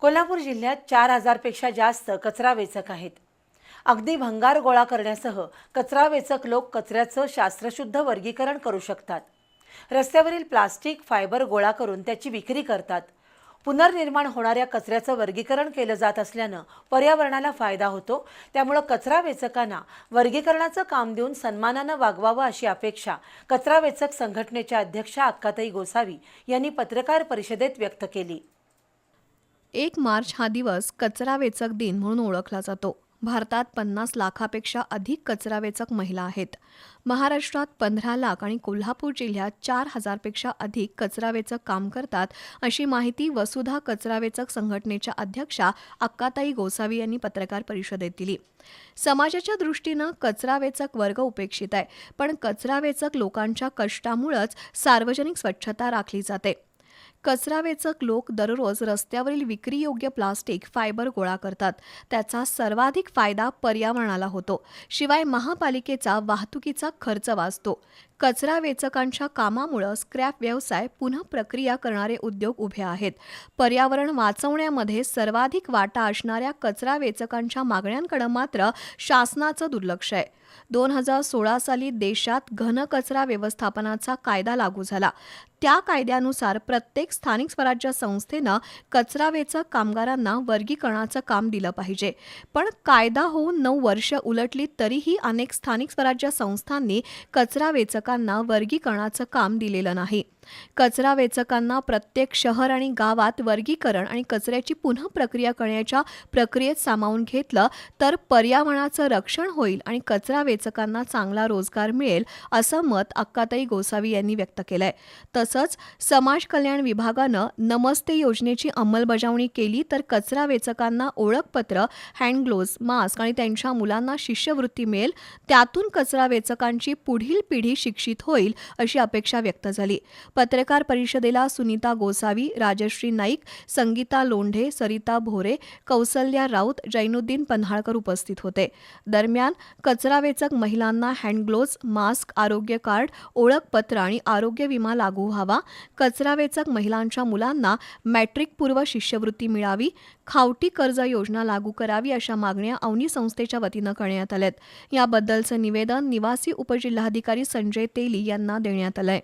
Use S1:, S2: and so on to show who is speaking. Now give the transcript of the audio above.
S1: कोल्हापूर जिल्ह्यात चार हजारपेक्षा जास्त कचरा वेचक आहेत. अगदी भंगार गोळा करण्यासह कचरा वेचक लोक कचऱ्याचं शास्त्रशुद्ध वर्गीकरण करू शकतात. रस्त्यावरील प्लास्टिक फायबर गोळा करून त्याची विक्री करतात. पुनर्निर्माण होणाऱ्या कचऱ्याचं वर्गीकरण केलं जात असल्यानं पर्यावरणाला फायदा होतो. त्यामुळं कचरा वेचकांना वर्गीकरणाचं काम देऊन सन्मानानं वागवावं अशी अपेक्षा कचरा वेचक संघटनेच्या अध्यक्षा अक्काताई गोसावी यांनी पत्रकार परिषदेत व्यक्त केली.
S2: एक मार्च हा दिवस कचरा वेचक दिन म्हणून ओळखला जातो. भारतात पन्नास लाखापेक्षा अधिक कचरा वेचक महिला आहेत. महाराष्ट्रात पंधरा लाख आणि कोल्हापूर जिल्ह्यात चार हजारपेक्षा अधिक कचरा वेचक काम करतात अशी माहिती वसुधा कचरा वेचक संघटनेच्या अध्यक्षा अक्काताई गोसावी यांनी पत्रकार परिषदेत दिली. समाजाच्या दृष्टीनं कचरा वेचक वर्ग उपेक्षित आहे पण कचरा वेचक लोकांच्या कष्टामुळंच सार्वजनिक स्वच्छता राखली जाते. कचरा वेचक लोक दररोज रस्त्यावरील विक्रीयोग्य प्लास्टिक फायबर गोळा करतात. त्याचा सर्वाधिक फायदा पर्यावरणाला होतो. शिवाय महापालिकेचा वाहतुकीचा खर्च वाचतो. कचरा वेचकांच्या कामामुळं स्क्रॅप व्यवसाय पुन्हा प्रक्रिया करणारे उद्योग उभे आहेत. पर्यावरण वाचवण्यामध्ये सर्वाधिक वाटा असणाऱ्या कचरा वेचकांच्या मागण्यांकडे मात्र शासनाचं दुर्लक्ष आहे. दोन हजार सोळा साली देशात घनकचरा व्यवस्थापनाचा कायदा लागू झाला. त्या कायद्यानुसार प्रत्येक स्थानिक स्वराज्य संस्थेनं कचरा वेचक कामगारांना वर्गीकरणाचं काम दिलं पाहिजे. पण कायदा होऊन नऊ वर्ष उलटली तरीही अनेक स्थानिक स्वराज्य संस्थांनी कचरा वेचकांना वर्गीकरणाचं काम दिलेलं नाही. कचरा वेचकांना प्रत्येक शहर आणि गावात वर्गीकरण आणि कचऱ्याची पुन्हा प्रक्रिया करण्याच्या प्रक्रियेत सामावून घेतलं तर पर्यावरणाचं रक्षण होईल आणि कचरा वेचकांना चांगला रोजगार मिळेल असं मत अक्काताई गोसावी यांनी व्यक्त केलंय. तसंच समाज कल्याण विभागानं नमस्ते योजनेची अंमलबजावणी केली तर कचरा वेचकांना ओळखपत्र हँडग्लोव्ज मास्क आणि त्यांच्या मुलांना शिष्यवृत्ती मिळेल. त्यातून कचरा वेचकांची पुढील पिढी शिक्षित होईल अशी अपेक्षा व्यक्त झाली. पत्रकार परिषदेला सुनीता गोसावी राजश्री नाईक संगीता लोंढे सरिता भोरे कौसल्या राऊत जैनुद्दीन पन्हाळकर उपस्थित होते. दरम्यान कचरा वेचक महिलांना हँडग्लोव्ज मास्क आरोग्य कार्ड ओळखपत्र आणि आरोग्य विमा लागू व्हावा. कचरा वेचक महिलांच्या मुलांना मॅट्रिक पूर्व शिष्यवृत्ती मिळावी. खावटी कर्ज योजना लागू करावी अशा मागण्या अवनी संस्थेच्या वतीनं करण्यात आल्यात. याबद्दलचं निवेदन निवासी उपजिल्हाधिकारी संजय तेली यांना देण्यात आलंय.